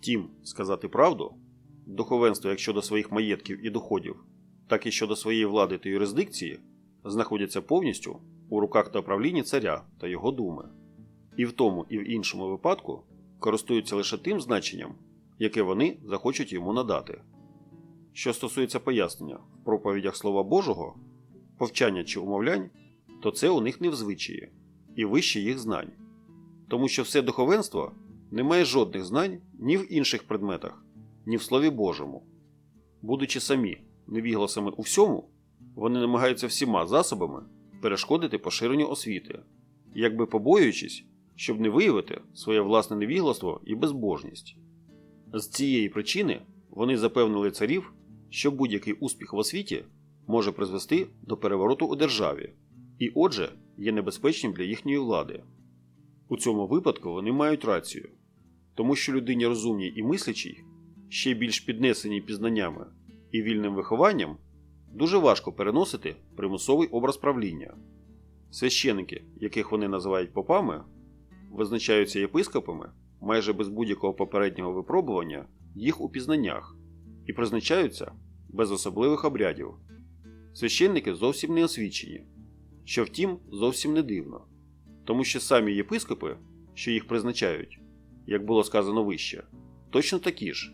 Втім, сказати правду, духовенство як щодо своїх маєтків і доходів, так і щодо своєї влади та юрисдикції знаходяться повністю у руках та правлінні царя та його думи. І в тому, і в іншому випадку користуються лише тим значенням, яке вони захочуть йому надати. Що стосується пояснення в проповідях Слова Божого, повчання чи умовлянь, то це у них не в звичаї і вище їх знань. Тому що все духовенство не має жодних знань ні в інших предметах, ні в Слові Божому. Будучи самі невігласами у всьому, вони намагаються всіма засобами перешкодити поширенню освіти, якби побоюючись, щоб не виявити своє власне невігластво і безбожність. З цієї причини вони запевнили царів, що будь-який успіх в освіті може призвести до перевороту у державі, і отже є небезпечним для їхньої влади. У цьому випадку вони мають рацію, тому що людині розумній і мислячій, ще більш піднесеній пізнаннями і вільним вихованням, дуже важко переносити примусовий образ правління. Священики, яких вони називають попами, визначаються єпископами майже без будь-якого попереднього випробування їх у пізнаннях і призначаються без особливих обрядів. Священники зовсім не освічені, що втім зовсім не дивно, тому що самі єпископи, що їх призначають, як було сказано вище, точно такі ж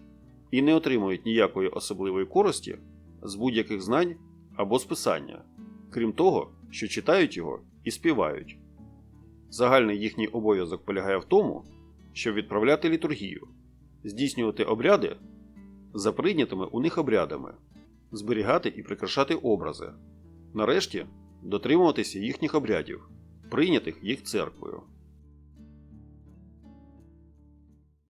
і не отримують ніякої особливої користі з будь-яких знань або списання, крім того, що читають його і співають. Загальний їхній обов'язок полягає в тому, щоб відправляти літургію, здійснювати обряди за прийнятими у них обрядами, зберігати і прикрашати образи, нарешті дотримуватися їхніх обрядів, прийнятих їх церквою.